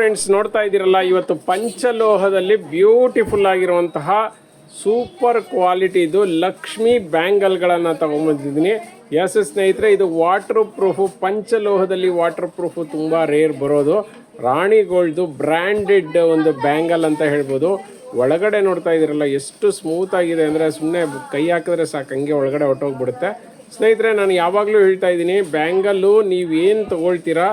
Friends, ನೋಡ್ತಾ ಇದ್ದೀರಲ್ಲ, ಇವತ್ತು ಪಂಚಲೋಹದಲ್ಲಿ ಬ್ಯೂಟಿಫುಲ್ ಆಗಿರುವಂತಹ ಸೂಪರ್ ಕ್ವಾಲಿಟಿದು ಲಕ್ಷ್ಮಿ ಬ್ಯಾಂಗಲ್ಗಳನ್ನು ತಗೊಂಬಂದಿದ್ದೀನಿ. ಎಸ್ ಸ್ನೇಹಿತರೆ, ಇದು ವಾಟರ್ ಪ್ರೂಫು ಪಂಚಲೋಹದಲ್ಲಿ ವಾಟರ್ ಪ್ರೂಫು ತುಂಬ ರೇರ್ ಬರೋದು. ರಾಣಿ ಗೋಲ್ಡ್ದು ಬ್ರ್ಯಾಂಡೆಡ್ ಒಂದು ಬ್ಯಾಂಗಲ್ ಅಂತ ಹೇಳ್ಬೋದು. ಒಳಗಡೆ ನೋಡ್ತಾ ಇದ್ದೀರಲ್ಲ, ಎಷ್ಟು ಸ್ಮೂತ್ ಆಗಿದೆ ಅಂದರೆ ಸುಮ್ಮನೆ ಕೈ ಹಾಕಿದ್ರೆ ಸಾಕು, ಹಂಗೆ ಒಳಗಡೆ ಹೊಟ್ಟೋಗ್ಬಿಡುತ್ತೆ ಸ್ನೇಹಿತರೆ, ನಾನು ಯಾವಾಗಲೂ ಹೇಳ್ತಾ ಇದ್ದೀನಿ, ಬ್ಯಾಂಗಲ್ಲು ನೀವೇನು ತಗೊಳ್ತೀರಾ?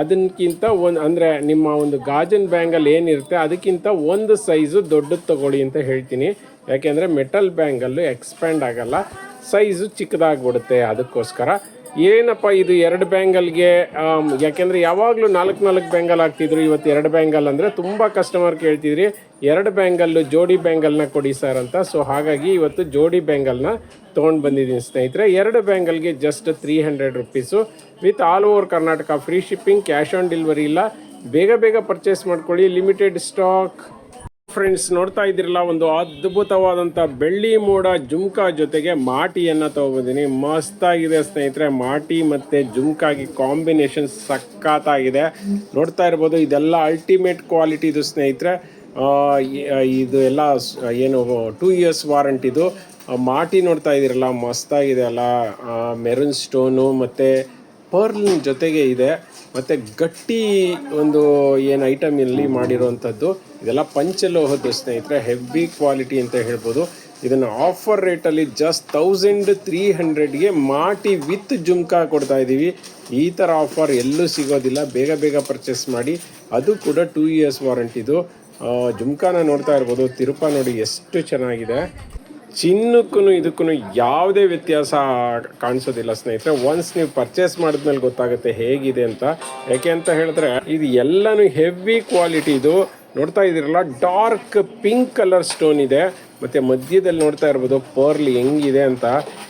ಅದಕ್ಕಿಂತ ಒಂದು ಅಂದರೆ ನಿಮ್ಮ ಒಂದು ಗಾಜಿನ ಬ್ಯಾಂಗಲ್ ಏನಿರುತ್ತೆ, ಅದಕ್ಕಿಂತ ಒಂದು ಸೈಜು ದೊಡ್ಡದು ತಗೊಳ್ಳಿ ಅಂತ ಹೇಳ್ತೀನಿ. ಯಾಕೆಂದರೆ ಮೆಟಲ್ ಬ್ಯಾಂಗಲ್ಲು ಎಕ್ಸ್ಪ್ಯಾಂಡ್ ಆಗಲ್ಲ ಸೈಜು ಚಿಕ್ಕದಾಗ್ಬಿಡುತ್ತೆ ಅದಕ್ಕೋಸ್ಕರ. ಏನಪ್ಪ ಇದು ಎರಡು ಬ್ಯಾಂಗಲ್ಗೆ ಯಾಕೆಂದರೆ ಯಾವಾಗಲೂ ನಾಲ್ಕು ನಾಲ್ಕು ಬ್ಯಾಂಗಲ್ ಹಾಕ್ತಿದ್ರು ಇವತ್ತು ಎರಡು ಬ್ಯಾಂಗಲ್ ಅಂದರೆ ತುಂಬ ಕಸ್ಟಮರ್ ಕೇಳ್ತಿದ್ರಿ. ಎರಡು ಬ್ಯಾಂಗಲ್ಲು ಜೋಡಿ ಬ್ಯಾಂಗಲ್ನ ಕೊಡಿ ಸರ್ ಅಂತ. ಸೊ ಹಾಗಾಗಿ ಇವತ್ತು ಜೋಡಿ ಬ್ಯಾಂಗಲ್ನ ತೊಗೊಂಡು ಬಂದಿದ್ದೀನಿ ಸ್ನೇಹಿತರೆ. ಎರಡು ಬ್ಯಾಂಗಲ್ಗೆ just three hundred rupees with all over Karnataka free shipping cash on delivery ಇಲ್ಲ. ಬೇಗ ಬೇಗ ಪರ್ಚೇಸ್ ಮಾಡ್ಕೊಳ್ಳಿ. ಲಿಮಿಟೆಡ್ ಸ್ಟಾಕ್ ಫ್ರೆಂಡ್ಸ್ ನೋಡ್ತಾ ಇದ್ದಿರಲ್ಲ, ಒಂದು ಅದ್ಭುತವಾದಂಥ ಬೆಳ್ಳಿ ಮೋಡ ಜುಮ್ಕಾ ಜೊತೆಗೆ ಮಾಟಿಯನ್ನು ತೊಗೊಬಂದಿನಿ ಮಸ್ತಾಗಿದೆ ಸ್ನೇಹಿತರೆ, ಮಾಟಿ ಮತ್ತು ಜುಮ್ಕಾಗಿ ಕಾಂಬಿನೇಷನ್ ಸಖತ್ತಾಗಿದೆ. ನೋಡ್ತಾ ಇರ್ಬೋದು, ಇದೆಲ್ಲ ಅಲ್ಟಿಮೇಟ್ ಕ್ವಾಲಿಟಿದು ಸ್ನೇಹಿತರೆ. ಇದು ಎಲ್ಲ ಏನು ಟೂ ಇಯರ್ಸ್ ವಾರಂಟಿದು ಮಾಟಿ ನೋಡ್ತಾ ಇದ್ದೀರಲ್ಲ ಮಸ್ತಾಗಿದೆ ಅಲ್ಲ. ಮೆರೂನ್ ಸ್ಟೋನು ಮತ್ತು ಪರ್ಲ್ ಜೊತೆಗೆ ಇದೆ. ಮತ್ತು ಗಟ್ಟಿ ಒಂದು, ಏನು ಐಟಮ್ ಇಲ್ಲಿ ಮಾಡಿರುವಂಥದ್ದು. ಇದೆಲ್ಲ ಪಂಚಲೋಹದ್ದು ಸ್ನೇಹಿತರೆ ಹೆವಿ ಕ್ವಾಲಿಟಿ ಅಂತ ಹೇಳ್ಬೋದು. ಇದನ್ನು ಆಫರ್ ರೇಟಲ್ಲಿ ಜಸ್ಟ್ ತೌಸಂಡ್ ತ್ರೀ ಹಂಡ್ರೆಡ್ಗೆ ಮಾಟಿ ವಿತ್ ಜುಮ್ಕಾ ಕೊಡ್ತಾ ಇದ್ದೀವಿ ಈ ಥರ ಆಫರ್ ಎಲ್ಲೂ ಸಿಗೋದಿಲ್ಲ. ಬೇಗ ಬೇಗ ಪರ್ಚೇಸ್ ಮಾಡಿ. ಅದು ಕೂಡ ಟೂ ಇಯರ್ಸ್ ವಾರಂಟಿದು ಜುಮ್ಕಾನ ನೋಡ್ತಾ ಇರ್ಬೋದು. ತಿರುಪ ನೋಡಿ ಎಷ್ಟು ಚೆನ್ನಾಗಿದೆ. ಚಿನ್ನಕ್ಕೂ ಇದಕ್ಕೂ ಯಾವುದೇ ವ್ಯತ್ಯಾಸ ಕಾಣಿಸೋದಿಲ್ಲ ಸ್ನೇಹಿತರೆ. ಒನ್ಸ್ ನೀವು ಪರ್ಚೇಸ್ ಮಾಡಿದ್ಮೇಲೆ ಗೊತ್ತಾಗುತ್ತೆ ಹೇಗಿದೆ ಅಂತ. ಯಾಕೆ ಅಂತ ಹೇಳಿದ್ರೆ, ಇದು ಎಲ್ಲನೂ ಹೆವಿ ಕ್ವಾಲಿಟಿ ಇದು. ನೋಡ್ತಾ ಇದ್ದೀರಲ್ಲ ಡಾರ್ಕ್ ಪಿಂಕ್ ಕಲರ್ ಸ್ಟೋನ್ ಇದೆ. ಮತ್ತು ಮಧ್ಯದಲ್ಲಿ ನೋಡ್ತಾ ಇರ್ಬೋದು ಪರ್ಲ್ ಹೆಂಗಿದೆ ಅಂತ.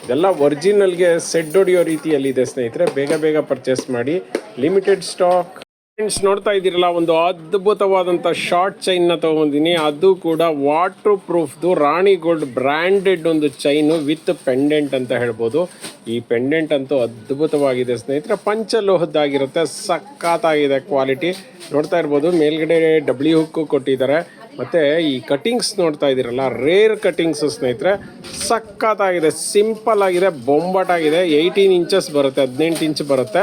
ಇದೆಲ್ಲ ಒರಿಜಿನಲ್ಗೆ ಸೆಡ್ ಹೊಡಿಯೋ ರೀತಿಯಲ್ಲಿದೆ ಸ್ನೇಹಿತರೆ. ಬೇಗ ಬೇಗ ಪರ್ಚೇಸ್ ಮಾಡಿ. ಲಿಮಿಟೆಡ್ ಸ್ಟಾಕ್ ಫ್ರೆಂಡ್ಸ್ ನೋಡ್ತಾ ಇದ್ದೀರಲ್ಲ, ಒಂದು ಅದ್ಭುತವಾದಂಥ ಶಾರ್ಟ್ ಚೈನ್ನ ತೊಗೊಂಡಿನಿ ಅದು ಕೂಡ ವಾಟರ್ ಪ್ರೂಫ್ದು ರಾಣಿ ಗೋಲ್ಡ್ ಬ್ರ್ಯಾಂಡೆಡ್ ಒಂದು ಚೈನು ವಿತ್ ಪೆಂಡೆಂಟ್ ಅಂತ ಹೇಳ್ಬೋದು. ಈ ಪೆಂಡೆಂಟ್ ಅಂತೂ ಅದ್ಭುತವಾಗಿದೆ, ಸ್ನೇಹಿತರೆ. ಪಂಚಲೋಹದ್ದಾಗಿರುತ್ತೆ, ಸಖತ್ತಾಗಿದೆ ಕ್ವಾಲಿಟಿ ನೋಡ್ತಾ ಇರ್ಬೋದು, ಮೇಲ್ಗಡೆ ಡಬ್ಲ್ಯೂ ಹುಕ್ಕು ಕೊಟ್ಟಿದ್ದಾರೆ. ಮತ್ತು ಈ ಕಟಿಂಗ್ಸ್ ನೋಡ್ತಾ ಇದ್ದೀರಲ್ಲ ರೇರ್ ಕಟಿಂಗ್ಸ್ ಸ್ನೇಹಿತರೆ, ಸಖತ್ತಾಗಿದೆ ಸಿಂಪಲ್ ಆಗಿದೆ, ಬೊಂಬಾಟಾಗಿದೆ ಏಯ್ಟೀನ್ ಇಂಚಸ್ ಬರುತ್ತೆ, ಹದಿನೆಂಟು ಇಂಚ್ ಬರುತ್ತೆ.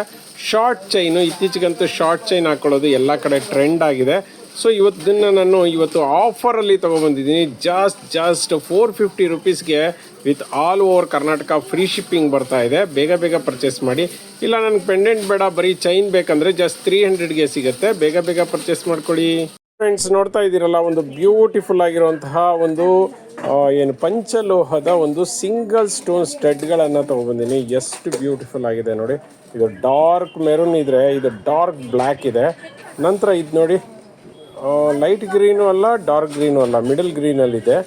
ಶಾರ್ಟ್ ಚೈನು ಇತ್ತೀಚೆಗಂತೂ ಶಾರ್ಟ್ ಚೈನ್ ಹಾಕ್ಕೊಳ್ಳೋದು ಎಲ್ಲ ಕಡೆ ಟ್ರೆಂಡ್ ಆಗಿದೆ. ಸೊ ಇವತ್ತನ್ನ ನಾನು ಇವತ್ತು ಆಫರಲ್ಲಿ ತೊಗೊಬಂದಿದ್ದೀನಿ. Just just four fifty ರುಪೀಸ್ಗೆ with all over Karnataka free shipping ಬರ್ತಾ ಇದೆ. ಬೇಗ ಬೇಗ ಪರ್ಚೇಸ್ ಮಾಡಿ. ಇಲ್ಲ, ನನಗೆ ಪೆಂಡೆಂಟ್ ಬೇಡ, ಬರೀ ಚೈನ್ ಬೇಕಂದರೆ ಜಸ್ಟ್ ತ್ರೀ ಹಂಡ್ರೆಡ್ಗೆ ಸಿಗುತ್ತೆ. ಬೇಗ ಬೇಗ ಪರ್ಚೇಸ್ ಮಾಡ್ಕೊಳ್ಳಿ. ಫ್ರೆಂಡ್ಸ್ ನೋಡ್ತಾ ಇದ್ದೀರಲ್ಲ, ಒಂದು ಬ್ಯೂಟಿಫುಲ್ ಆಗಿರುವಂತಹ ಒಂದು ಏನು ಪಂಚಲೋಹದ ಒಂದು ಸಿಂಗಲ್ ಸ್ಟೋನ್ ಸ್ಟಡ್ಗಳನ್ನು ತೊಗೊಬಂದಿನಿ ಎಷ್ಟು ಬ್ಯೂಟಿಫುಲ್ ಆಗಿದೆ ನೋಡಿ. ಇದು ಡಾರ್ಕ್ ಮೆರೂನ್ ಇದ್ರೆ, ಇದು ಡಾರ್ಕ್ ಬ್ಲ್ಯಾಕ್ ಇದೆ. ನಂತರ ಇದು ನೋಡಿ ಲೈಟ್ ಗ್ರೀನು ಅಲ್ಲ ಡಾರ್ಕ್ ಗ್ರೀನು ಅಲ್ಲ ಮಿಡಲ್ ಗ್ರೀನಲ್ಲಿದೆ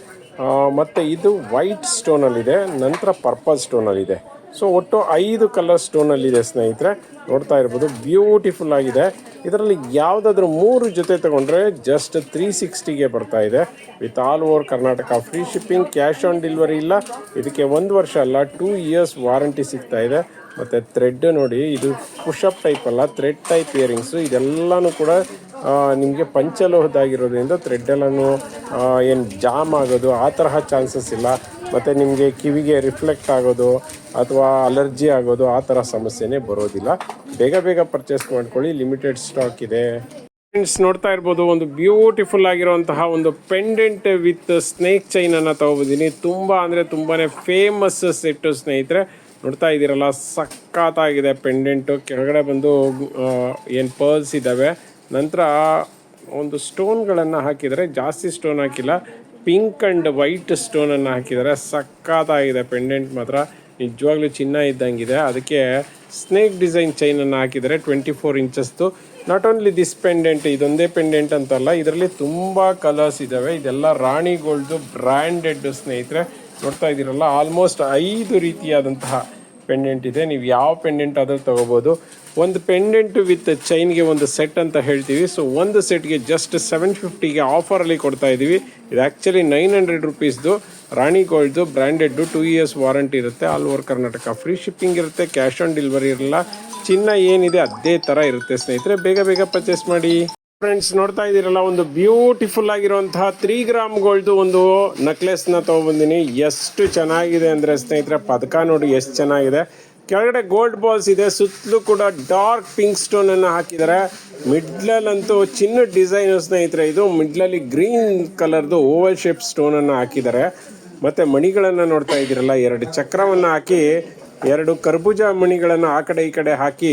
ಮತ್ತು ಇದು ವೈಟ್ ಸ್ಟೋನಲ್ಲಿದೆ ನಂತರ ಪರ್ಪಲ್ ಸ್ಟೋನಲ್ಲಿದೆ ಸೊ ಒಟ್ಟು ಐದು ಕಲರ್ ಸ್ಟೋನಲ್ಲಿದೆ ಸ್ನೇಹಿತರೆ. ನೋಡ್ತಾ ಇರ್ಬೋದು ಬ್ಯೂಟಿಫುಲ್ ಆಗಿದೆ. ಇದರಲ್ಲಿ ಯಾವುದಾದ್ರೂ ಮೂರು ಜೊತೆ ತಗೊಂಡ್ರೆ ಜಸ್ಟ್ ತ್ರೀ ಸಿಕ್ಸ್ಟಿಗೆ ಬರ್ತಾ ಇದೆ. With all over Karnataka free shipping cash on delivery ಇಲ್ಲ. ಇದಕ್ಕೆ ಒಂದು ವರ್ಷ ಅಲ್ಲ ಟೂ ಇಯರ್ಸ್ ವಾರಂಟಿ ಸಿಗ್ತಾ ಇದೆ. ಮತ್ತು ಥ್ರೆಡ್ ನೋಡಿ, ಇದು ಪುಷಪ್ ಟೈಪ್ ಅಲ್ಲ ಥ್ರೆಡ್ ಟೈಪ್ ಇಯರಿಂಗ್ಸು ಇದೆಲ್ಲನೂ ಕೂಡ ನಿಮಗೆ ಪಂಚಲೋಹದಾಗಿರೋದ್ರಿಂದ ಥ್ರೆಡ್ ಎಲ್ಲನೂ ಏನು ಜಾಮ್ ಆಗೋದು, ಆ ತರಹ ಚಾನ್ಸಸ್ ಇಲ್ಲ. ಮತ್ತು ನಿಮಗೆ ಕಿವಿಗೆ ರಿಫ್ಲೆಕ್ಟ್ ಆಗೋದು ಅಥವಾ ಅಲರ್ಜಿ ಆಗೋದು ಆ ಥರ ಸಮಸ್ಯೆನೇ ಬರೋದಿಲ್ಲ. ಬೇಗ ಬೇಗ ಪರ್ಚೇಸ್ ಮಾಡ್ಕೊಳ್ಳಿ. ಲಿಮಿಟೆಡ್ ಸ್ಟಾಕ್ ಇದೆ. ಫ್ರೆಂಡ್ಸ್ ನೋಡ್ತಾ ಇರ್ಬೋದು, ಒಂದು ಬ್ಯೂಟಿಫುಲ್ ಆಗಿರುವಂತಹ ಒಂದು ಪೆಂಡೆಂಟ್ ವಿತ್ ಸ್ನೇಕ್ ಚೈನ್ ಅನ್ನ ತಗೊಬಂದಿನಿ. ತುಂಬ ಅಂದರೆ ತುಂಬಾ ಫೇಮಸ್ ಸೆಟ್ಟು ಸ್ನೇಹಿತರೆ, ನೋಡ್ತಾ ಇದ್ದೀರಲ್ಲ, ಸಖತ್ತಾಗಿದೆ ಪೆಂಡೆಂಟು ಕೆಳಗಡೆ ಬಂದು ಏನು ಪರ್ಲ್ಸ್ ಇದ್ದಾವೆ ನಂತರ ಒಂದು ಸ್ಟೋನ್ಗಳನ್ನು ಹಾಕಿದರೆ ಜಾಸ್ತಿ ಸ್ಟೋನ್ ಹಾಕಿಲ್ಲ. ಪಿಂಕ್ ಆ್ಯಂಡ್ ವೈಟ್ ಸ್ಟೋನನ್ನು ಹಾಕಿದರೆ ಸಕ್ಕತ್ತಾಗಿದೆ. ಪೆಂಡೆಂಟ್ ಮಾತ್ರ. ನಿಜವಾಗ್ಲೂ ಚಿನ್ನ ಇದ್ದಂಗಿದೆ. ಅದಕ್ಕೆ ಸ್ನೇಕ್ ಡಿಸೈನ್ ಚೈನನ್ನು ಹಾಕಿದರೆ ಟ್ವೆಂಟಿ ಫೋರ್ ಇಂಚಸ್ದು ನಾಟ್ ಓನ್ಲಿ ದಿಸ್ ಪೆಂಡೆಂಟ್ ಇದೊಂದೇ ಪೆಂಡೆಂಟ್ ಅಂತಲ್ಲ, ಇದರಲ್ಲಿ ತುಂಬ ಕಲರ್ಸ್ ಇದ್ದಾವೆ ಇದೆಲ್ಲ ರಾಣಿ ಗೋಲ್ಡ್ದು ಬ್ರ್ಯಾಂಡೆಡ್ ಸ್ನೇಹಿತರೆ, ನೋಡ್ತಾ ಇದ್ದೀರಲ್ಲ ಆಲ್ಮೋಸ್ಟ್ ಐದು ರೀತಿಯಾದಂತಹ ಪೆಂಡೆಂಟ್ ಇದೆ. ನೀವು ಯಾವ ಪೆಂಡೆಂಟ್ ಆದರೂ ತೊಗೋಬೋದು. ಒಂದು ಪೆಂಡೆಂಟ್ ವಿತ್ ಚೈನ್ಗೆ ಒಂದು ಸೆಟ್ ಅಂತ ಹೇಳ್ತೀವಿ. ಸೊ ಒಂದು ಸೆಟ್ಗೆ ಜಸ್ಟ್ ಸೆವೆನ್ ಫಿಫ್ಟಿಗೆ ಆಫರಲ್ಲಿ ಕೊಡ್ತಾ ಇದ್ದೀವಿ. ಇದು ಆ್ಯಕ್ಚುಲಿ ನೈನ್ ಹಂಡ್ರೆಡ್ ರುಪೀಸ್ದು ರಾಣಿ ಗೋಲ್ಡ್ದು ಬ್ರ್ಯಾಂಡೆಡ್ಡು ಟೂ ಇಯರ್ಸ್ ವಾರಂಟಿ ಇರುತ್ತೆ. All over Karnataka free shipping ಇರುತ್ತೆ ಕ್ಯಾಶ್ ಆನ್ ಡೆಲಿವರಿ ಇರಲ್ಲ. ಚಿನ್ನ ಏನಿದೆ, ಅದೇ ಥರ ಇರುತ್ತೆ ಸ್ನೇಹಿತರೆ. ಬೇಗ ಬೇಗ ಪರ್ಚೇಸ್ ಮಾಡಿ. ಫ್ರೆಂಡ್ಸ್ ನೋಡ್ತಾ ಇದ್ದೀರಲ್ಲ, ಒಂದು ಬ್ಯೂಟಿಫುಲ್ ಆಗಿರುವಂತಹ ತ್ರೀ ಗ್ರಾಮ್ ಗೋಲ್ಡ್ ಒಂದು ನೆಕ್ಲೆಸ್ನ ತಗೊಬಂದಿನಿ. ಎಷ್ಟು ಚೆನ್ನಾಗಿದೆ ಅಂದ್ರೆ ಸ್ನೇಹಿತರೆ, ಪದಕ ನೋಡಿ ಎಷ್ಟು ಚೆನ್ನಾಗಿದೆ. ಕೆಳಗಡೆ ಗೋಲ್ಡ್ ಬಾಲ್ಸ್ ಇದೆ, ಸುತ್ತಲೂ ಕೂಡ ಡಾರ್ಕ್ ಪಿಂಕ್ ಸ್ಟೋನ್ ಅನ್ನ ಹಾಕಿದ್ದಾರೆ. ಮಿಡ್ಲಲ್ಲಂತೂ ಚಿನ್ನ ಡಿಸೈನ್ ಸ್ನೇಹಿತರೆ, ಇದು ಮಿಡ್ಲಲ್ಲಿ ಗ್ರೀನ್ ಕಲರ್ದು ಓವಲ್ ಶೇಪ್ ಸ್ಟೋನ್ ಅನ್ನ ಹಾಕಿದ್ದಾರೆ. ಮತ್ತೆ ಮಣಿಗಳನ್ನ ನೋಡ್ತಾ ಇದ್ದೀರಲ್ಲ, ಎರಡು ಚಕ್ರವನ್ನು ಹಾಕಿ ಎರಡು ಕರ್ಬೂಜ ಮಣಿಗಳನ್ನು ಆ ಕಡೆ ಈ ಕಡೆ ಹಾಕಿ,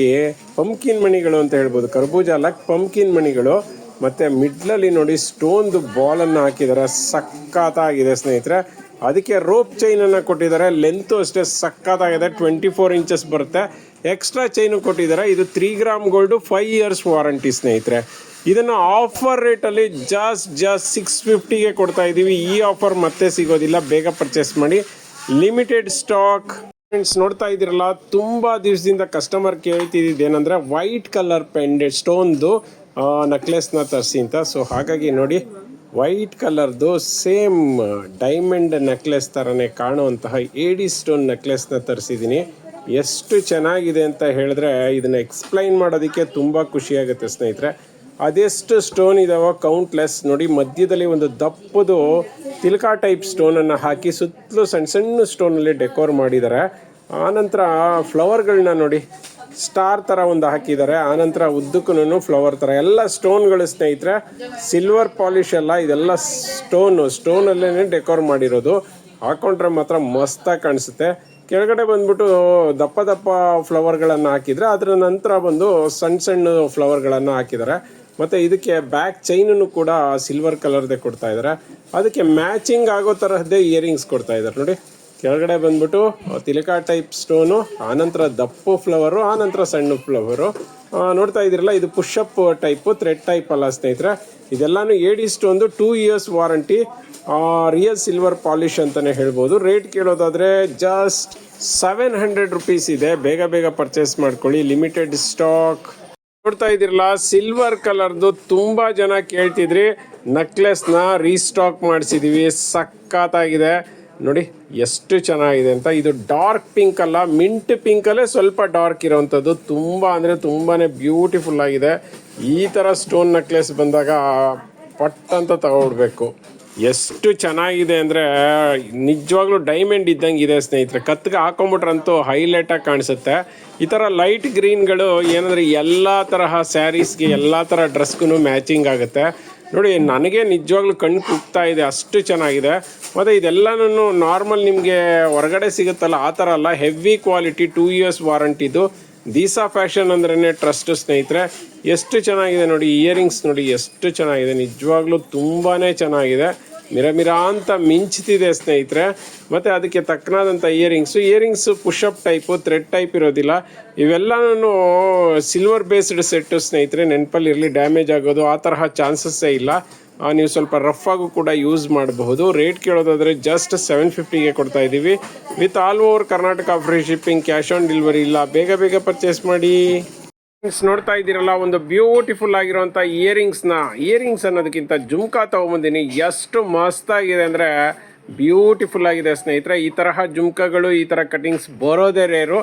ಪಂಪ್ಕಿನ್ ಮಣಿಗಳು ಅಂತ ಹೇಳ್ಬೋದು. ಕರ್ಬೂಜ ಅಲ್ಲ ಪಂಪ್ಕಿನ್ ಮಣಿಗಳು. ಮತ್ತೆ ಮಿಡ್ಲಲ್ಲಿ ನೋಡಿ ಸ್ಟೋನ್ದು ಬಾಲ್ ಅನ್ನು ಹಾಕಿದ್ದಾರೆ. ಸಕ್ಕತ್ತಾಗಿದೆ ಸ್ನೇಹಿತರೆ. ಅದಕ್ಕೆ ರೋಪ್ ಚೈನ್ ಅನ್ನ ಕೊಟ್ಟಿದ್ದಾರೆ. ಲೆಂತ್ ಅಷ್ಟೇ ಸಕ್ಕತ್ತಾಗಿದೆ ಟ್ವೆಂಟಿ ಫೋರ್ ಇಂಚಸ್ ಬರುತ್ತೆ. ಎಕ್ಸ್ಟ್ರಾ ಚೈನು ಕೊಟ್ಟಿದ್ದಾರೆ. ಇದು three gram gold, five years warranty ಸ್ನೇಹಿತರೆ. ಇದನ್ನು ಆಫರ್ ರೇಟಲ್ಲಿ ಜಾಸ್ಟ್ ಜಾಸ್ಟ್ ಸಿಕ್ಸ್ ಫಿಫ್ಟಿಗೆ ಕೊಡ್ತಾ ಇದ್ದೀವಿ ಈ ಆಫರ್ ಮತ್ತೆ ಸಿಗೋದಿಲ್ಲ. ಬೇಗ ಪರ್ಚೇಸ್ ಮಾಡಿ. Limited stock. ಫ್ರೆಂಡ್ಸ್ ನೋಡ್ತಾ ಇದ್ದೀರಲ್ಲ, ತುಂಬಾ ದಿವಸದಿಂದ ಕಸ್ಟಮರ್ ಕೇಳ್ತಿದ್ದು ಏನಂದ್ರೆ ವೈಟ್ ಕಲರ್ ಪೆಂಡೆಡ್ ಸ್ಟೋನ್ದು ನೆಕ್ಲೆಸ್ನ ತರಿಸಿ ಅಂತ. ಸೊ ಹಾಗಾಗಿ ನೋಡಿ ವೈಟ್ ಕಲರ್ದು ಸೇಮ್ ಡೈಮಂಡ್ ನೆಕ್ಲೆಸ್ ಥರನೇ ಕಾಣುವಂತಹ ಏಡಿ ಸ್ಟೋನ್ ನೆಕ್ಲೆಸ್ನ ತರಿಸಿದ್ದೀನಿ. ಎಷ್ಟು ಚೆನ್ನಾಗಿದೆ ಅಂತ ಹೇಳಿದ್ರೆ, ಇದನ್ನು ಎಕ್ಸ್ಪ್ಲೈನ್ ಮಾಡೋದಕ್ಕೆ ತುಂಬ ಖುಷಿಯಾಗುತ್ತೆ ಸ್ನೇಹಿತರೆ. ಅದೆಷ್ಟು ಸ್ಟೋನ್ ಇದಾವೋ ಕೌಂಟ್ಲೆಸ್ ನೋಡಿ, ಮಧ್ಯದಲ್ಲಿ ಒಂದು ದಪ್ಪದು ತಿಲ್ಕಾ ಟೈಪ್ ಸ್ಟೋನನ್ನು ಹಾಕಿ ಸುತ್ತಲೂ ಸಣ್ಣ ಸಣ್ಣ ಸ್ಟೋನಲ್ಲಿ ಡೆಕೋರ್ ಮಾಡಿದ್ದಾರೆ ಆನಂತರ ಫ್ಲವರ್ಗಳನ್ನ ನೋಡಿ ಸ್ಟಾರ್ ಥರ ಒಂದು ಹಾಕಿದ್ದಾರೆ ಆನಂತರ ಉದ್ದಕ್ಕೂ ಫ್ಲವರ್ ಥರ ಎಲ್ಲ ಸ್ಟೋನ್ಗಳು ಸ್ನೇಹಿತರೆ ಸಿಲ್ವರ್ ಪಾಲಿಶ್ ಎಲ್ಲ, ಇದೆಲ್ಲ ಸ್ಟೋನು ಸ್ಟೋನಲ್ಲೇ ಡೆಕೋರ್ ಮಾಡಿರೋದು. ಹಾಕೊಂಡ್ರೆ ಮಾತ್ರ ಮಸ್ತಾಗಿ ಕಾಣಿಸುತ್ತೆ. ಕೆಳಗಡೆ ಬಂದ್ಬಿಟ್ಟು ದಪ್ಪ ದಪ್ಪ ಫ್ಲವರ್ಗಳನ್ನು ಹಾಕಿದರೆ, ಅದರ ನಂತರ ಬಂದು ಸಣ್ಣ ಸಣ್ಣ ಫ್ಲವರ್ಗಳನ್ನು ಹಾಕಿದ್ದಾರೆ ಮತ್ತು ಇದಕ್ಕೆ ಬ್ಯಾಕ್ ಚೈನನ್ನು ಕೂಡ ಸಿಲ್ವರ್ ಕಲರ್ದೇ ಕೊಡ್ತಾ ಇದ್ದಾರೆ ಅದಕ್ಕೆ ಮ್ಯಾಚಿಂಗ್ ಆಗೋ ತರಹದ್ದೇ ಇಯರಿಂಗ್ಸ್ ಕೊಡ್ತಾ ಇದ್ದಾರೆ ನೋಡಿ, ಕೆಳಗಡೆ ಬಂದ್ಬಿಟ್ಟು ತಿಲಕಾ ಟೈಪ್ ಸ್ಟೋನು ಆನಂತರ ದಪ್ಪು ಫ್ಲವರು ಆನಂತರ ಸಣ್ಣ ಫ್ಲವರು ನೋಡ್ತಾ ಇದ್ದೀರಲ್ಲ, ಇದು ಪುಷಪ್ ಟೈಪು ಥ್ರೆಡ್ ಟೈಪ್ ಅಲ್ಲ ಸ್ನೇಹಿತರೆ. ಇದೆಲ್ಲಾನು AD ಸ್ಟೋನ್ದು two years warranty real silver polish ಅಂತಲೇ ಹೇಳ್ಬೋದು. ರೇಟ್ ಕೇಳೋದಾದರೆ ಜಸ್ಟ್ ಸೆವೆನ್ ಹಂಡ್ರೆಡ್ ರುಪೀಸ್ ಇದೆ. ಬೇಗ ಬೇಗ ಪರ್ಚೇಸ್ ಮಾಡ್ಕೊಳ್ಳಿ. ಲಿಮಿಟೆಡ್ ಸ್ಟಾಕ್ ನೋಡ್ತಾ ಇದ್ದೀರಲ್ಲ ಸಿಲ್ವರ್ ಕಲರ್ದು ತುಂಬಾ ಜನ ಕೇಳ್ತಿದ್ರಿ. ನೆಕ್ಲೆಸ್ನ ರೀಸ್ಟಾಕ್ ಮಾಡಿಸಿದ್ದೀವಿ ಸಖತ್ತಾಗಿದೆ. ನೋಡಿ, ಎಷ್ಟು ಚೆನ್ನಾಗಿದೆ ಅಂತ. ಇದು ಡಾರ್ಕ್ ಪಿಂಕ್ ಅಲ್ಲ ಮಿಂಟ್ ಪಿಂಕ್ ಅಲ್ಲೇ ಸ್ವಲ್ಪ ಡಾರ್ಕ್ ಇರೋವಂಥದ್ದು ತುಂಬಾ ಅಂದರೆ ತುಂಬಾ ಬ್ಯೂಟಿಫುಲ್ ಆಗಿದೆ. ಈ ಥರ ಸ್ಟೋನ್ ನೆಕ್ಲೆಸ್ ಬಂದಾಗ ಪಟ್ ಅಂತ ತಗೊಬಿಡ್ಬೇಕು ಎಷ್ಟು ಚೆನ್ನಾಗಿದೆ ಅಂದರೆ, ನಿಜವಾಗ್ಲೂ ಡೈಮಂಡ್ ಇದ್ದಂಗೆ ಇದೆ ಸ್ನೇಹಿತರೆ. ಕತ್ತಿಗೆ ಹಾಕೊಂಬಿಟ್ರಂತೂ ಹೈಲೈಟಾಗಿ ಕಾಣಿಸುತ್ತೆ. ಈ ಥರ ಲೈಟ್ ಗ್ರೀನ್ಗಳು ಏನಂದರೆ ಎಲ್ಲ ತರಹ ಸ್ಯಾರೀಸ್ಗೆ ಎಲ್ಲ ಥರ ಡ್ರೆಸ್ಗೂ ಮ್ಯಾಚಿಂಗ್ ಆಗುತ್ತೆ. ನೋಡಿ, ನನಗೆ ನಿಜವಾಗ್ಲೂ ಕಣ್ಣು ಕುಗ್ತಾ ಇದೆ, ಅಷ್ಟು ಚೆನ್ನಾಗಿದೆ. ಮತ್ತು ಇದೆಲ್ಲನೂ ನಾರ್ಮಲ್ ನಿಮಗೆ ಹೊರಗಡೆ ಸಿಗುತ್ತಲ್ಲ, ಆ ಥರ ಅಲ್ಲ. ಹೆವಿ ಕ್ವಾಲಿಟಿ ಟೂ ಇಯರ್ಸ್ ವಾರಂಟಿದು ದೀಸಾ ಫ್ಯಾಷನ್ ಅಂದ್ರೇ ಟ್ರಸ್ಟ್ ಸ್ನೇಹಿತರೆ, ಎಷ್ಟು ಚೆನ್ನಾಗಿದೆ ನೋಡಿ ಇಯರಿಂಗ್ಸ್ ನೋಡಿ ಎಷ್ಟು ಚೆನ್ನಾಗಿದೆ, ನಿಜವಾಗ್ಲೂ ತುಂಬಾ ಚೆನ್ನಾಗಿದೆ. ಮಿರ ಮಿರ ಅಂತ ಮಿಂಚ್ತಿದೆ ಸ್ನೇಹಿತರೆ. ಮತ್ತು ಅದಕ್ಕೆ ತಕ್ಕನಾದಂಥ earrings earrings push up type thread type ಇರೋದಿಲ್ಲ. ಇವೆಲ್ಲನೂ ಸಿಲ್ವರ್ ಬೇಸ್ಡ್ ಸೆಟ್ಟು ಸ್ನೇಹಿತರೆ ನೆನಪಲ್ಲಿರಲಿ ಡ್ಯಾಮೇಜ್ ಆಗೋದು, ಆ ತರಹ ಚಾನ್ಸಸ್ಸೇ ಇಲ್ಲ. ನೀವು ಸ್ವಲ್ಪ ರಫ್ ಆಗು ಕೂಡ ಯೂಸ್ ಮಾಡಬಹುದು. ರೇಟ್ ಕೇಳೋದಾದ್ರೆ ಜಸ್ಟ್ ಸೆವೆನ್ ಫಿಫ್ಟಿಗೆ ಕೊಡ್ತಾ ಇದ್ದೀವಿ. With all over Karnataka free shipping cash on delivery ಇಲ್ಲ, ಬೇಗ ಬೇಗ ಪರ್ಚೇಸ್ ಮಾಡಿ. ನೋಡ್ತಾ ಇದ್ದೀರಲ್ಲ, ಒಂದು ಬ್ಯೂಟಿಫುಲ್ ಆಗಿರುವಂಥ ಇಯರಿಂಗ್ಸ್ನ ಇಯರಿಂಗ್ಸ್ ಅನ್ನೋದಕ್ಕಿಂತ ಜುಮ್ಕಾ ತಗೊಂಬಂದಿನಿ. ಎಷ್ಟು ಮಸ್ತಾಗಿದೆ ಅಂದರೆ ಬ್ಯೂಟಿಫುಲ್ ಆಗಿದೆ ಸ್ನೇಹಿತರೆ. ಈ ತರಹ ಜುಮ್ಕಾಗಳು, ಈ ಥರ ಕಟಿಂಗ್ಸ್ ಬರೋದೇ ರೇರು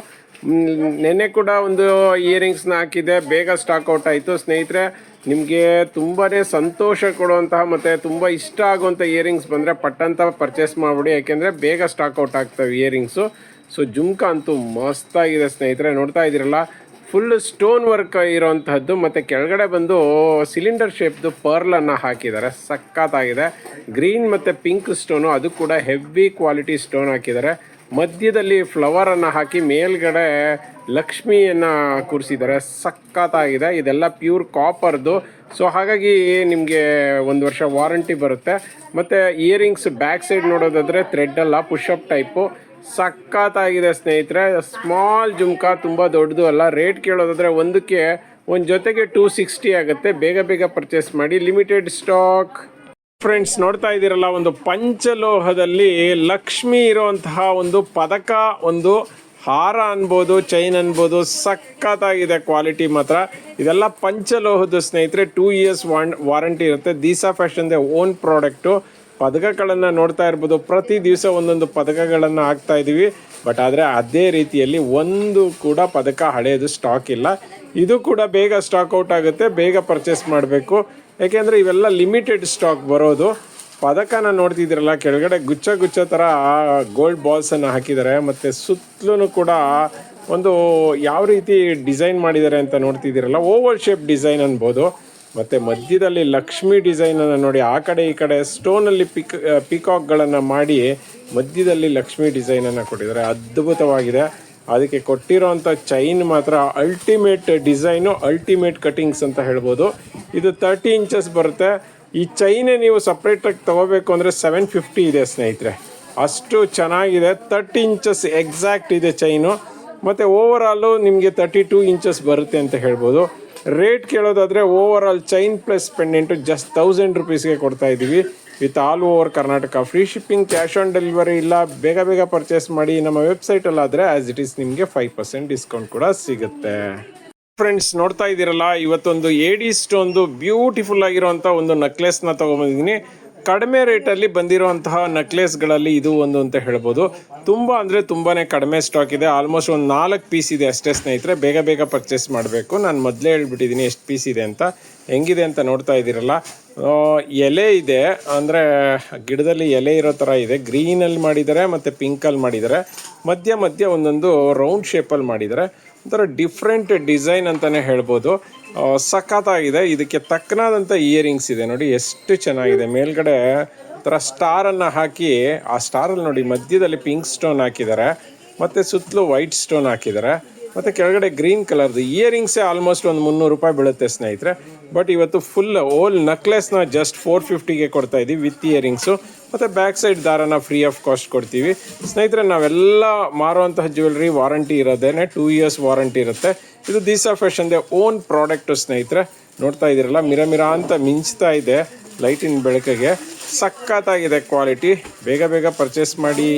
ನೆನ್ನೆ ಕೂಡ ಒಂದು ಇಯರಿಂಗ್ಸ್ನ ಹಾಕಿದೆ ಬೇಗ ಸ್ಟಾಕ್ ಔಟ್ ಆಯಿತು. ಸ್ನೇಹಿತರೆ ನಿಮಗೆ ತುಂಬಾ ಸಂತೋಷ ಕೊಡುವಂತಹ ಮತ್ತು ತುಂಬ ಇಷ್ಟ ಆಗುವಂಥ ಇಯರಿಂಗ್ಸ್ ಬಂದರೆ ಪಟ್ಟಂತ ಪರ್ಚೇಸ್ ಮಾಡಿಬಿಡಿ. ಯಾಕೆಂದರೆ ಬೇಗ ಸ್ಟಾಕ್ ಔಟ್ ಆಗ್ತವೆ ಇಯರಿಂಗ್ಸು ಸೊ ಜುಮ್ಕಾ ಅಂತೂ ಮಸ್ತಾಗಿದೆ ಸ್ನೇಹಿತರೆ. ನೋಡ್ತಾ ಇದ್ದೀರಲ್ಲ ಫುಲ್ ಸ್ಟೋನ್ ವರ್ಕ್ ಇರೋವಂಥದ್ದು ಮತ್ತು ಕೆಳಗಡೆ ಬಂದು ಸಿಲಿಂಡರ್ ಶೇಪ್ದು ಪರ್ಲನ್ನು ಹಾಕಿದ್ದಾರೆ. ಸಖತ್ತಾಗಿದೆ. ಗ್ರೀನ್ ಮತ್ತು ಪಿಂಕ್ ಸ್ಟೋನು ಅದು ಕೂಡ ಹೆವಿ ಕ್ವಾಲಿಟಿ ಸ್ಟೋನ್ ಹಾಕಿದ್ದಾರೆ. ಮಧ್ಯದಲ್ಲಿ ಫ್ಲವರನ್ನು ಹಾಕಿ ಮೇಲ್ಗಡೆ ಲಕ್ಷ್ಮಿಯನ್ನು ಕೂರಿಸಿದ್ದಾರೆ ಸಖತ್ತಾಗಿದೆ. ಇದೆಲ್ಲ ಪ್ಯೂರ್ ಕಾಪರ್ದು ಸೊ ಹಾಗಾಗಿ ನಿಮಗೆ ಒಂದು ವರ್ಷ ವಾರಂಟಿ ಬರುತ್ತೆ. ಮತ್ತು ಇಯರಿಂಗ್ಸ್ ಬ್ಯಾಕ್ ಸೈಡ್ ನೋಡೋದಾದರೆ ಥ್ರೆಡ್ ಅಲ್ಲ ಪುಷಪ್ ಟೈಪು ಸಖತ್ತಾಗಿದೆ ಸ್ನೇಹಿತರೆ. ಸ್ಮಾಲ್ ಜುಮ್ಕಾ, ತುಂಬ ದೊಡ್ಡದು ಅಲ್ಲ. ರೇಟ್ ಕೇಳೋದಾದರೆ ಒಂದಕ್ಕೆ ಒಂದು ಜೊತೆಗೆ ಟೂ ಸಿಕ್ಸ್ಟಿ ಆಗುತ್ತೆ. ಬೇಗ ಬೇಗ ಪರ್ಚೇಸ್ ಮಾಡಿ. ಲಿಮಿಟೆಡ್ ಸ್ಟಾಕ್ ಫ್ರೆಂಡ್ಸ್ ನೋಡ್ತಾ ಇದ್ದೀರಲ್ಲ, ಒಂದು ಪಂಚಲೋಹದಲ್ಲಿ ಲಕ್ಷ್ಮಿ ಇರುವಂತಹ ಒಂದು ಪದಕ, ಒಂದು ಹಾರ ಅನ್ಬೋದು ಚೈನ್ ಅನ್ಬೋದು, ಸಖತ್ತಾಗಿದೆ ಕ್ವಾಲಿಟಿ ಮಾತ್ರ. ಇದೆಲ್ಲ ಪಂಚಲೋಹದ ಸ್ನೇಹಿತರೆ ಟೂ ಇಯರ್ಸ್ ವಾನ್ ವಾರಂಟಿ ಇರುತ್ತೆ. ದೀಸಾ ಫ್ಯಾಷನ್ದೆ ಓನ್ ಪ್ರಾಡಕ್ಟು ಪದಕಗಳನ್ನು ನೋಡ್ತಾ ಇರ್ಬೋದು. ಪ್ರತಿ ದಿವಸ ಒಂದೊಂದು ಪದಕಗಳನ್ನು ಹಾಕ್ತಾ ಇದ್ದೀವಿ ಬಟ್ ಆದರೆ ಅದೇ ರೀತಿಯಲ್ಲಿ ಒಂದು ಕೂಡ ಪದಕ ಹಳೆಯದು ಸ್ಟಾಕ್ ಇಲ್ಲ. ಇದು ಕೂಡ ಬೇಗ ಸ್ಟಾಕ್ ಔಟ್ ಆಗುತ್ತೆ. ಬೇಗ ಪರ್ಚೇಸ್ ಮಾಡಬೇಕು. ಯಾಕೆಂದರೆ ಇವೆಲ್ಲ ಲಿಮಿಟೆಡ್ ಸ್ಟಾಕ್ ಬರೋದು. ಪದಕನ ನೋಡ್ತಿದ್ದೀರಲ್ಲ, ಕೆಳಗಡೆ ಗುಚ್ಚ ಗುಚ್ಚ ಥರ ಗೋಲ್ಡ್ ಬಾಲ್ಸನ್ನು ಹಾಕಿದ್ದಾರೆ. ಮತ್ತು ಸುತ್ತಲೂ ಕೂಡ ಒಂದು ಯಾವ ರೀತಿ ಡಿಸೈನ್ ಮಾಡಿದ್ದಾರೆ ಅಂತ ನೋಡ್ತಿದ್ದೀರಲ್ಲ ಓವಲ್ ಶೇಪ್ ಡಿಸೈನ್ ಅನ್ಬೋದು. ಮತ್ತು ಮಧ್ಯದಲ್ಲಿ ಲಕ್ಷ್ಮಿ ಡಿಸೈನನ್ನು ನೋಡಿ, ಆ ಕಡೆ ಈ ಕಡೆ ಸ್ಟೋನಲ್ಲಿ ಪಿಕ್ ಪಿಕಾಕ್ಗಳನ್ನು ಮಾಡಿ ಮಧ್ಯದಲ್ಲಿ ಲಕ್ಷ್ಮಿ ಡಿಸೈನನ್ನು ಕೊಟ್ಟಿದ್ದಾರೆ. ಅದ್ಭುತವಾಗಿದೆ. ಅದಕ್ಕೆ ಕೊಟ್ಟಿರೋಂಥ ಚೈನ್ ಮಾತ್ರ ಅಲ್ಟಿಮೇಟ್ ಡಿಸೈನು ಅಲ್ಟಿಮೇಟ್ ಕಟಿಂಗ್ಸ್ ಅಂತ ಹೇಳ್ಬೋದು. ಇದು ತರ್ಟಿ ಇಂಚಸ್ ಬರುತ್ತೆ. ಈ ಚೈನೇ ನೀವು ಸಪ್ರೇಟಾಗಿ ತಗೋಬೇಕು ಅಂದರೆ ಸೆವೆನ್ ಫಿಫ್ಟಿ ಇದೆ, ಸ್ನೇಹಿತರೆ. ಅಷ್ಟು ಚೆನ್ನಾಗಿದೆ ತರ್ಟಿ ಇಂಚಸ್ ಎಕ್ಸಾಕ್ಟ್ ಇದೆ ಚೈನು ಮತ್ತು ಓವರ್ ಆಲು ನಿಮಗೆ ತರ್ಟಿ ಟೂ ಇಂಚಸ್ ಬರುತ್ತೆ ಅಂತ ಹೇಳ್ಬೋದು. Rate ಕೇಳೋದಾದರೆ over all chain plus pendant just thousand ರುಪೀಸ್ಗೆ ಕೊಡ್ತಾ ಇದ್ದೀವಿ with all over Karnataka free shipping cash on delivery ಇಲ್ಲ, ಬೇಗ ಬೇಗ ಪರ್ಚೇಸ್ ಮಾಡಿ ನಮ್ಮ ವೆಬ್ಸೈಟಲ್ಲಾದರೆ ಆ್ಯಸ್ ಇಟ್ ಈಸ್ ನಿಮಗೆ ಫೈವ್ ಪರ್ಸೆಂಟ್ ಡಿಸ್ಕೌಂಟ್ ಕೂಡ ಸಿಗುತ್ತೆ. ಫ್ರೆಂಡ್ಸ್ ನೋಡ್ತಾ ಇದ್ದೀರಲ್ಲ, ಇವತ್ತೊಂದು ಏಡಿ ಒಂದು ಬ್ಯೂಟಿಫುಲ್ ಆಗಿರುವಂಥ ಒಂದು ನೆಕ್ಲೆಸ್ನ ತೊಗೊಂಬಂದಿದ್ದೀನಿ. ಕಡಿಮೆ ರೇಟಲ್ಲಿ ಬಂದಿರುವಂತಹ ನೆಕ್ಲೆಸ್ಗಳಲ್ಲಿ ಇದು ಒಂದು ಅಂತ ಹೇಳ್ಬೋದು. ತುಂಬ ಅಂದರೆ ತುಂಬಾ ಕಡಿಮೆ ಸ್ಟಾಕ್ ಇದೆ. ಆಲ್ಮೋಸ್ಟ್ ಒಂದು ನಾಲ್ಕು ಪೀಸ್ ಇದೆ ಅಷ್ಟೇ ಸ್ನೇಹಿತರೆ. ಬೇಗ ಬೇಗ ಪರ್ಚೇಸ್ ಮಾಡಬೇಕು. ನಾನು ಮೊದಲೇ ಹೇಳ್ಬಿಟ್ಟಿದ್ದೀನಿ ಎಷ್ಟು ಪೀಸ್ ಇದೆ ಅಂತ. ಹೆಂಗಿದೆ ಅಂತ ನೋಡ್ತಾ ಇದ್ದೀರಲ್ಲ. ಎಲೆ ಇದೆ. ಅಂದರೆ ಗಿಡದಲ್ಲಿ ಎಲೆ ಇರೋ ಥರ ಇದೆ. ಗ್ರೀನಲ್ಲಿ ಮಾಡಿದ್ದಾರೆ ಮತ್ತು ಪಿಂಕಲ್ಲಿ ಮಾಡಿದ್ದಾರೆ. ಮಧ್ಯ ಮಧ್ಯ ಒಂದೊಂದು ರೌಂಡ್ ಶೇಪಲ್ಲಿ ಮಾಡಿದ್ದಾರೆ. ಒಂಥರ ಡಿಫ್ರೆಂಟ್ ಡಿಸೈನ್ ಅಂತಲೇ ಹೇಳ್ಬೋದು. ಸಖತ್ತಾಗಿದೆ. ಇದಕ್ಕೆ ತಕ್ಕನಾದಂಥ ಇಯರಿಂಗ್ಸ್ ಇದೆ. ನೋಡಿ, ಎಷ್ಟು ಚೆನ್ನಾಗಿದೆ. ಮೇಲ್ಗಡೆ ಒಂಥರ ಸ್ಟಾರನ್ನು ಹಾಕಿ, ಆ ಸ್ಟಾರಲ್ಲಿ ನೋಡಿ, ಮಧ್ಯದಲ್ಲಿ ಪಿಂಕ್ ಸ್ಟೋನ್ ಹಾಕಿದ್ದಾರೆ. ಮತ್ತು ಸುತ್ತಲೂ ವೈಟ್ ಸ್ಟೋನ್ ಹಾಕಿದ್ದಾರೆ. ಮತ್ತು ಕೆಳಗಡೆ ಗ್ರೀನ್ ಕಲರ್ದು ಇಯರಿಂಗ್ಸೇ ಆಲ್ಮೋಸ್ಟ್ ಒಂದು ಮುನ್ನೂರು ರೂಪಾಯಿ ಬೀಳುತ್ತೆ ಸ್ನೇಹಿತರೆ. ಬಟ್ ಇವತ್ತು ಫುಲ್ ಓಲ್ ನೆಕ್ಲೆಸ್ನ ಜಸ್ಟ್ ಫೋರ್ ಫಿಫ್ಟಿಗೆ ಕೊಡ್ತಾ ಇದ್ದೀವಿ ವಿತ್ ಇಯರಿಂಗ್ಸು ಮತ್ತು ಬ್ಯಾಕ್ ಸೈಡ್ ದಾರನ ಫ್ರೀ ಆಫ್ ಕಾಸ್ಟ್ ಕೊಡ್ತೀವಿ. ಸ್ನೇಹಿತರೆ, ನಾವೆಲ್ಲ ಮಾರುವಂತಹ ಜ್ಯುವೆಲ್ರಿ ವಾರಂಟಿ ಇರೋದೇನೆ ಟೂ ಇಯರ್ಸ್ ವಾರಂಟಿ ಇರುತ್ತೆ. ಇದು ದೀಸಾ ಫ್ಯಾಷನ್ದೆ ಓನ್ ಪ್ರಾಡಕ್ಟು ಸ್ನೇಹಿತರೆ. ನೋಡ್ತಾ ಇದ್ದೀರಲ್ಲ ಮಿರ ಮಿರ ಅಂತ ಮಿಂಚ್ತಾ ಇದೆ ಲೈಟಿನ ಬೆಳಕಿಗೆ. ಸಖತ್ತಾಗಿದೆ ಕ್ವಾಲಿಟಿ ಬೇಗ ಬೇಗ ಪರ್ಚೇಸ್ ಮಾಡಿ.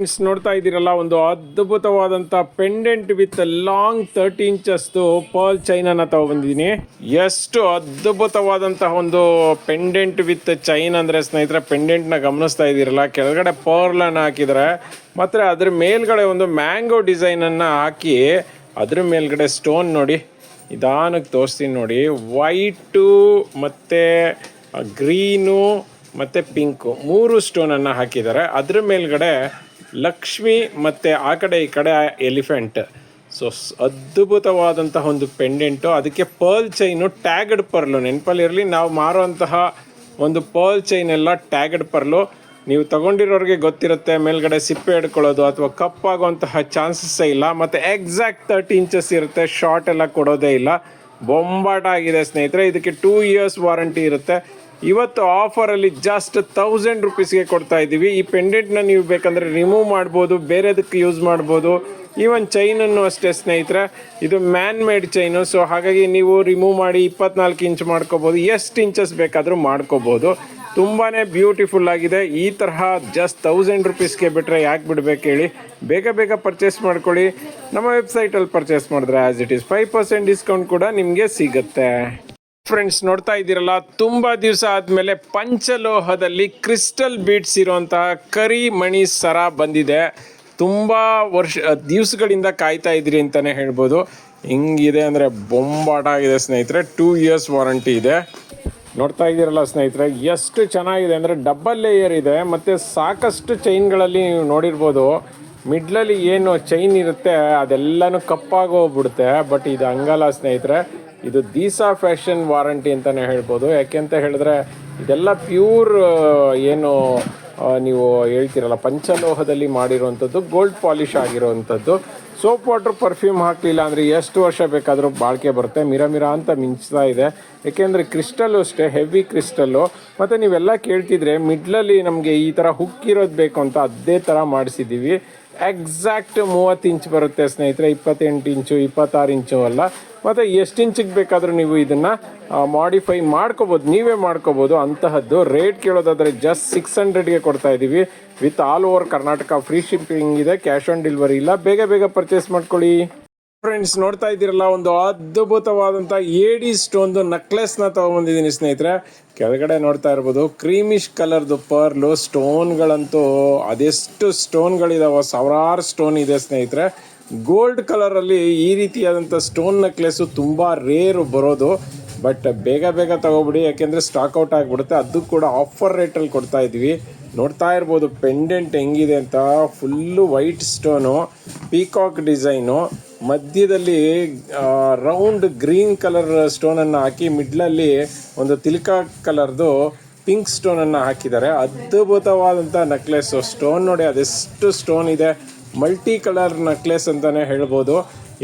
ಫ್ರೆಂಡ್ಸ್ ನೋಡ್ತಾ ಇದ್ದೀರಲ್ಲ, ಒಂದು ಅದ್ಭುತವಾದಂಥ ಪೆಂಡೆಂಟ್ ವಿತ್ ಲಾಂಗ್ ತರ್ಟಿ ಇಂಚಸ್ದು ಪರ್ಲ್ ಚೈನನ್ನು ತಗೊಬಂದಿದ್ದೀನಿ ಎಷ್ಟು ಅದ್ಭುತವಾದಂತಹ ಒಂದು ಪೆಂಡೆಂಟ್ ವಿತ್ ಚೈನ್ ಅಂದರೆ ಸ್ನೇಹಿತರೆ ಪೆಂಡೆಂಟ್ನ ಗಮನಿಸ್ತಾ ಇದ್ದೀರಲ್ಲ, ಕೆಳಗಡೆ ಪರ್ಲನ್ನು ಹಾಕಿದ್ದಾರೆ ಮತ್ತು ಅದ್ರ ಮೇಲ್ಗಡೆ ಒಂದು ಮ್ಯಾಂಗೋ ಡಿಸೈನನ್ನು ಹಾಕಿ, ಅದ್ರ ಮೇಲ್ಗಡೆ ಸ್ಟೋನ್ ನೋಡಿ, ನಿಧಾನಕ್ಕೆ ತೋರಿಸ್ತೀನಿ ನೋಡಿ ವೈಟು ಮತ್ತು ಗ್ರೀನು ಮತ್ತು ಪಿಂಕು ಮೂರು ಸ್ಟೋನನ್ನು ಹಾಕಿದ್ದಾರೆ. ಅದ್ರ ಮೇಲ್ಗಡೆ ಲಕ್ಷ್ಮಿ ಮತ್ತು ಆ ಕಡೆ, ಈ ಕಡೆ ಎಲಿಫೆಂಟ್ ಸೊ ಅದ್ಭುತವಾದಂತಹ ಒಂದು ಪೆಂಡೆಂಟು ಅದಕ್ಕೆ ಪರ್ಲ್ ಚೈನು ಟ್ಯಾಗಡ್ ಪರ್ಲು ನೆನಪಲ್ಲಿರಲಿ ನಾವು ಮಾರುವಂತಹ ಒಂದು ಪರ್ಲ್ ಚೈನ್ ಎಲ್ಲ ಟ್ಯಾಗಡ್ ಪರ್ಲು ನೀವು ತಗೊಂಡಿರೋರಿಗೆ ಗೊತ್ತಿರುತ್ತೆ, ಮೇಲ್ಗಡೆ ಸಿಪ್ಪೆ ಹಿಡ್ಕೊಳ್ಳೋದು ಅಥವಾ ಕಪ್ಪಾಗುವಂತಹ ಚಾನ್ಸಸ್ಸೇ ಇಲ್ಲ. ಮತ್ತು ಎಕ್ಸಾಕ್ಟ್ ತರ್ಟಿ ಇಂಚಸ್ ಇರುತ್ತೆ ಶಾರ್ಟ್ ಎಲ್ಲ ಕೊಡೋದೇ ಇಲ್ಲ. ಬೊಂಬಾಟ ಆಗಿದೆ ಸ್ನೇಹಿತರೆ, ಇದಕ್ಕೆ ಟೂ ಇಯರ್ಸ್ ವಾರಂಟಿ ಇರುತ್ತೆ. ಇವತ್ತು ಆಫರಲ್ಲಿ ಜಸ್ಟ್ ತೌಸಂಡ್ ರುಪೀಸ್ಗೆ ಕೊಡ್ತಾ ಇದ್ದೀವಿ ಈ ಪೆಂಡೆಂಟ್ನ ನೀವು ಬೇಕಂದರೆ ರಿಮೂವ್ ಮಾಡ್ಬೋದು, ಬೇರೆದಕ್ಕೆ ಯೂಸ್ ಮಾಡ್ಬೋದು. ಈವನ್ ಚೈನನ್ನು ಅಷ್ಟೇ ಸ್ನೇಹಿತರೆ, ಇದು ಮ್ಯಾನ್ ಮೇಡ್ ಚೈನು ಸೊ ಹಾಗಾಗಿ ನೀವು ರಿಮೂವ್ ಮಾಡಿ ಇಪ್ಪತ್ನಾಲ್ಕು ಇಂಚ್ ಮಾಡ್ಕೋಬೋದು. ಎಷ್ಟು ಇಂಚಸ್ ಬೇಕಾದರೂ ಮಾಡ್ಕೋಬೋದು. ತುಂಬಾ ಬ್ಯೂಟಿಫುಲ್ ಆಗಿದೆ. ಈ ತರಹ ಜಸ್ಟ್ ತೌಸಂಡ್ ರುಪೀಸ್ಗೆ ಬಿಟ್ಟರೆ ಯಾಕೆ ಬಿಡ್ಬೇಕು ಹೇಳಿ, ಬೇಗ ಬೇಗ ಪರ್ಚೇಸ್ ಮಾಡ್ಕೊಳ್ಳಿ. ನಮ್ಮ ವೆಬ್ಸೈಟಲ್ಲಿ ಪರ್ಚೇಸ್ ಮಾಡಿದ್ರೆ as it is five percent discount ಕೂಡ ನಿಮಗೆ ಸಿಗುತ್ತೆ. ಫ್ರೆಂಡ್ಸ್ ನೋಡ್ತಾ ಇದ್ದೀರಲ್ಲ, ತುಂಬ ದಿವಸ ಆದಮೇಲೆ ಪಂಚಲೋಹದಲ್ಲಿ ಕ್ರಿಸ್ಟಲ್ ಬೀಟ್ಸ್ ಇರುವಂತಹ ಕರಿ ಮಣಿ ಸರ ಬಂದಿದೆ. ತುಂಬ ವರ್ಷ, ದಿವಸಗಳಿಂದ ಕಾಯ್ತಾ ಇದ್ರಿ ಅಂತಲೇ ಹೇಳ್ಬೋದು. ಹೆಂಗಿದೆ ಅಂದರೆ ಬೊಂಬಾಟ ಆಗಿದೆ ಸ್ನೇಹಿತರೆ ಟೂ ಇಯರ್ಸ್ ವಾರಂಟಿ ಇದೆ. ನೋಡ್ತಾ ಇದ್ದೀರಲ್ಲ ಸ್ನೇಹಿತರೆ, ಎಷ್ಟು ಚೆನ್ನಾಗಿದೆ ಅಂದರೆ ಡಬಲ್ ಲೇಯರ್ ಇದೆ, ಮತ್ತು ಸಾಕಷ್ಟು ಚೈನ್ಗಳಲ್ಲಿ ನೀವು ನೋಡಿರ್ಬೋದು. ಮಿಡ್ಲಲ್ಲಿ ಏನು ಚೈನ್ ಇರುತ್ತೆ ಅದೆಲ್ಲನೂ ಕಪ್ಪಾಗೋಗ್ಬಿಡುತ್ತೆ ಬಟ್ ಇದು ಹಂಗಲ್ಲ ಸ್ನೇಹಿತರೆ. ಇದು ದೀಸಾ ಫ್ಯಾಷನ್ ವಾರಂಟಿ ಅಂತಲೇ ಹೇಳ್ಬೋದು. ಯಾಕೆಂತ ಹೇಳಿದ್ರೆ ಇದೆಲ್ಲ ಪ್ಯೂರ್ ಏನು ನೀವು ಹೇಳ್ತೀರಲ್ಲ, ಪಂಚಲೋಹದಲ್ಲಿ ಮಾಡಿರುವಂಥದ್ದು, ಗೋಲ್ಡ್ ಪಾಲಿಷ್ ಆಗಿರುವಂಥದ್ದು. ಸೋಪ್ ವಾಟರ್ ಪರ್ಫ್ಯೂಮ್ ಹಾಕಲಿಲ್ಲ ಅಂದರೆ ಎಷ್ಟು ವರ್ಷ ಬೇಕಾದರೂ ಬಾಳಿಕೆ ಬರುತ್ತೆ. ಮಿರ ಮಿರ ಅಂತ ಮಿಂಚ್ತಾ ಇದೆ. ಏಕೆಂದರೆ ಕ್ರಿಸ್ಟಲ್ಲು ಅಷ್ಟೇ, ಹೆವಿ ಕ್ರಿಸ್ಟಲ್ಲು. ಮತ್ತು ನೀವೆಲ್ಲ ಕೇಳ್ತಿದ್ರೆ, ಮಿಡ್ಲಲ್ಲಿ ನಮಗೆ ಈ ಥರ ಹುಕ್ ಇರೋದು ಬೇಕು ಅಂತ ಅದೇ ಥರ ಮಾಡಿಸಿದ್ದೀವಿ ಎಕ್ಸಾಕ್ಟ್ ಮೂವತ್ತು ಇಂಚ್ ಬರುತ್ತೆ ಸ್ನೇಹಿತರೆ, ಇಪ್ಪತ್ತೆಂಟು ಇಂಚು, ಇಪ್ಪತ್ತಾರು ಇಂಚು ಅಲ್ಲ. ಮತ್ತು ಎಷ್ಟು ಇಂಚಿಗೆ ಬೇಕಾದರೂ ನೀವು ಇದನ್ನು ಮಾಡಿಫೈ ಮಾಡ್ಕೋಬೋದು, ನೀವೇ ಮಾಡ್ಕೋಬೋದು. ಅಂತಹದ್ದು ರೇಟ್ ಕೇಳೋದಾದರೆ ಜಸ್ಟ್ ಸಿಕ್ಸ್ ಹಂಡ್ರೆಡ್ಗೆ ಕೊಡ್ತಾ ಇದ್ದೀವಿ with all over Karnataka free shipping ಇದೆ ಕ್ಯಾಶ್ ಆನ್ ಡೆಲಿವರಿ ಇಲ್ಲ. ಬೇಗ ಬೇಗ ಪರ್ಚೇಸ್ ಮಾಡ್ಕೊಳ್ಳಿ. ಫ್ರೆಂಡ್ಸ್ ನೋಡ್ತಾ ಇದ್ದೀರಲ್ಲ, ಒಂದು ಅದ್ಭುತವಾದಂಥ ಏಡಿ ಸ್ಟೋನ್ದು ನೆಕ್ಲೆಸ್ನ ತೊಗೊಂಬಂದಿದ್ದೀನಿ ಸ್ನೇಹಿತರೆ. ಕೆಳಗಡೆ ನೋಡ್ತಾ ಇರ್ಬೋದು ಕ್ರೀಮಿಶ್ ಕಲರ್ದು ಪರ್ಲು ಸ್ಟೋನ್ಗಳಂತೂ ಅದೆಷ್ಟು ಸ್ಟೋನ್ಗಳಿದಾವೆ ಸಾವಿರಾರು ಸ್ಟೋನ್ ಇದೆ ಸ್ನೇಹಿತರೆ. ಗೋಲ್ಡ್ ಕಲರಲ್ಲಿ ಈ ರೀತಿಯಾದಂಥ ಸ್ಟೋನ್ ನೆಕ್ಲೆಸ್ಸು ತುಂಬ ರೇರು ಬರೋದು. ಬಟ್ ಬೇಗ ಬೇಗ ತಗೋಬಿಡಿ, ಯಾಕೆಂದರೆ ಸ್ಟಾಕ್ ಔಟ್ ಆಗಿಬಿಡುತ್ತೆ. ಅದು ಕೂಡ ಆಫರ್ ರೇಟಲ್ಲಿ ಕೊಡ್ತಾ ಇದ್ವಿ ನೋಡ್ತಾ ಇರ್ಬೋದು ಪೆಂಡೆಂಟ್ ಹೆಂಗಿದೆ ಅಂತ. Full white stone peacock design ಮಧ್ಯದಲ್ಲಿ ರೌಂಡ್ ಗ್ರೀನ್ ಕಲರ್ ಸ್ಟೋನನ್ನು ಹಾಕಿ ಮಿಡ್ಲಲ್ಲಿ ಒಂದು ತಿಲಕ ಕಲರ್ದು ಪಿಂಕ್ ಸ್ಟೋನನ್ನು ಹಾಕಿದ್ದಾರೆ. ಅದ್ಭುತವಾದಂಥ ನೆಕ್ಲೆಸ್ ಸ್ಟೋನ್ ನೋಡಿ ಅದೆಷ್ಟು ಸ್ಟೋನ್ ಇದೆ. ಮಲ್ಟಿ ಕಲರ್ ನೆಕ್ಲೆಸ್ ಅಂತಲೇ ಹೇಳ್ಬೋದು.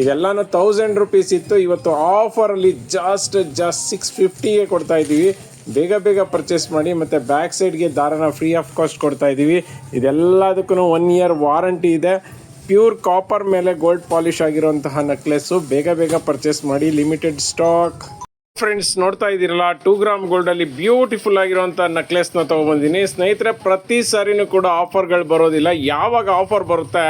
ಇದೆಲ್ಲನೂ ತೌಸಂಡ್ ರುಪೀಸ್ ಇತ್ತು. ಇವತ್ತು ಆಫರಲ್ಲಿ ಜಾಸ್ಟ್ ಜಾಸ್ಟ್ ಸಿಕ್ಸ್ ಫಿಫ್ಟಿಗೆ ಕೊಡ್ತಾ ಇದ್ದೀವಿ. ಬೇಗ ಬೇಗ ಪರ್ಚೇಸ್ ಮಾಡಿ ಮತ್ತು ಬ್ಯಾಕ್ ಸೈಡ್ಗೆ ದಾರನ ಫ್ರೀ ಆಫ್ ಕಾಸ್ಟ್ ಕೊಡ್ತಾ ಇದ್ದೀವಿ. ಇದೆಲ್ಲದಕ್ಕೂ ಒನ್ ಇಯರ್ ವಾರಂಟಿ ಇದೆ. ಪ್ಯೂರ್ ಕಾಪರ್ ಮೇಲೆ ಗೋಲ್ಡ್ ಪಾಲಿಶ್ ಆಗಿರುವಂತಹ ನೆಕ್ಲೆಸ್ಸು ಬೇಗ ಬೇಗ ಪರ್ಚೇಸ್ ಮಾಡಿ ಲಿಮಿಟೆಡ್ ಸ್ಟಾಕ್ ಫ್ರೆಂಡ್ಸ್ ನೋಡ್ತಾ ಇದ್ದೀರಲ್ಲ ಟೂ ಗ್ರಾಮ್ ಗೋಲ್ಡಲ್ಲಿ ಬ್ಯೂಟಿಫುಲ್ ಆಗಿರುವಂಥ ನೆಕ್ಲೆಸ್ನ ತಗೊಬಂದಿನಿ. ಸ್ನೇಹಿತರೆ, ಪ್ರತಿ ಸಾರಿನೂ ಕೂಡ ಆಫರ್ಗಳು ಬರೋದಿಲ್ಲ. ಯಾವಾಗ ಆಫರ್ ಬರುತ್ತೆ,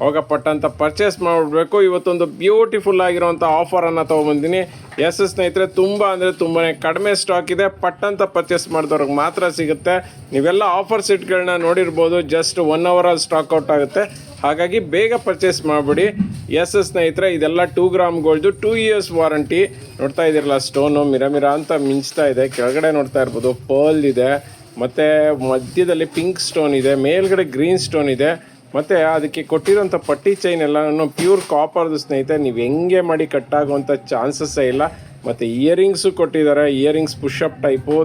ಅವಾಗ ಪಟ್ಟಂತ ಪರ್ಚೇಸ್ ಮಾಡಬೇಕು. ಇವತ್ತೊಂದು ಬ್ಯೂಟಿಫುಲ್ ಆಗಿರುವಂಥ ಆಫರನ್ನು ತೊಗೊಬಂದಿನಿ. ಎಸ್ ಸ್ನೇಹಿತರೆ, ತುಂಬ ಅಂದರೆ ತುಂಬಾ ಕಡಿಮೆ ಸ್ಟಾಕ್ ಇದೆ. ಪಟ್ಟಂತ ಪರ್ಚೇಸ್ ಮಾಡಿದವ್ರಿಗೆ ಮಾತ್ರ ಸಿಗುತ್ತೆ. ನೀವೆಲ್ಲ ಆಫರ್ ಸೆಟ್ಗಳನ್ನ ನೋಡಿರ್ಬೋದು. ಜಸ್ಟ್ ಒನ್ ಅವರಲ್ಲಿ ಸ್ಟಾಕ್ ಔಟ್ ಆಗುತ್ತೆ. ಹಾಗಾಗಿ ಬೇಗ ಪರ್ಚೇಸ್ ಮಾಡಿಬಿಡಿ. ಎಸ್ ಎಸ್ ಸ್ನೇಹಿತರೆ, ಇದೆಲ್ಲ two gram gold two years warranty ನೋಡ್ತಾ ಇದ್ದೀರಲ್ಲ ಸ್ಟೋನು ಮಿರ ಮಿರ ಅಂತ ಮಿಂಚ್ತಾ ಇದೆ. ಕೆಳಗಡೆ ನೋಡ್ತಾ ಇರ್ಬೋದು ಪರ್ಲ್ ಇದೆ. ಮತ್ತು ಮಧ್ಯದಲ್ಲಿ ಪಿಂಕ್ ಸ್ಟೋನ್ ಇದೆ, ಮೇಲ್ಗಡೆ ಗ್ರೀನ್ ಸ್ಟೋನ್ ಇದೆ. ಮತ್ತು ಅದಕ್ಕೆ ಕೊಟ್ಟಿರೋಂಥ ಪಟ್ಟಿ ಚೈನ್ ಎಲ್ಲನೂ ಪ್ಯೂರ್ ಕಾಪರ್ದು ಸ್ನೇಹಿತರೆ, ನೀವು ಹೆಂಗೆ ಮಾಡಿ ಕಟ್ಟಾಗುವಂಥ ಚಾನ್ಸಸ್ಸೇ ಇಲ್ಲ. ಮತ್ತು ಇಯರಿಂಗ್ಸು ಕೊಟ್ಟಿದ್ದಾರೆ ಇಯರಿಂಗ್ಸ್ ಪುಷಪ್ ಟೈಪು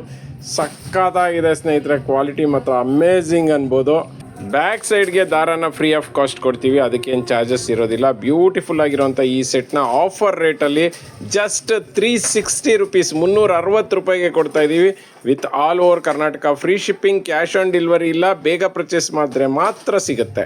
ಸಕ್ಕತ್ತಾಗಿದೆ ಸ್ನೇಹಿತರೆ ಕ್ವಾಲಿಟಿ ಮತ್ತು ಅಮೇಝಿಂಗ್ ಅನ್ಬೋದು. ಬ್ಯಾಕ್ ಸೈಡ್ಗೆ ದಾರಾನ ಫ್ರೀ ಆಫ್ ಕಾಸ್ಟ್ ಕೊಡ್ತೀವಿ. ಅದಕ್ಕೇನು ಚಾರ್ಜಸ್ ಇರೋದಿಲ್ಲ. ಬ್ಯೂಟಿಫುಲ್ ಆಗಿರುವಂಥ ಈ ಸೆಟ್ನ ಆಫರ್ ರೇಟಲ್ಲಿ ಜಸ್ಟ್ ತ್ರೀ ಸಿಕ್ಸ್ಟಿ ರುಪೀಸ್ ಮುನ್ನೂರ ಅರವತ್ತು ರೂಪಾಯಿಗೆ ಕೊಡ್ತಾ ಇದ್ದೀವಿ. With all over Karnataka free shipping cash on delivery ಇಲ್ಲ. ಬೇಗ ಪರ್ಚೇಸ್ ಮಾಡಿದ್ರೆ ಮಾತ್ರ ಸಿಗುತ್ತೆ.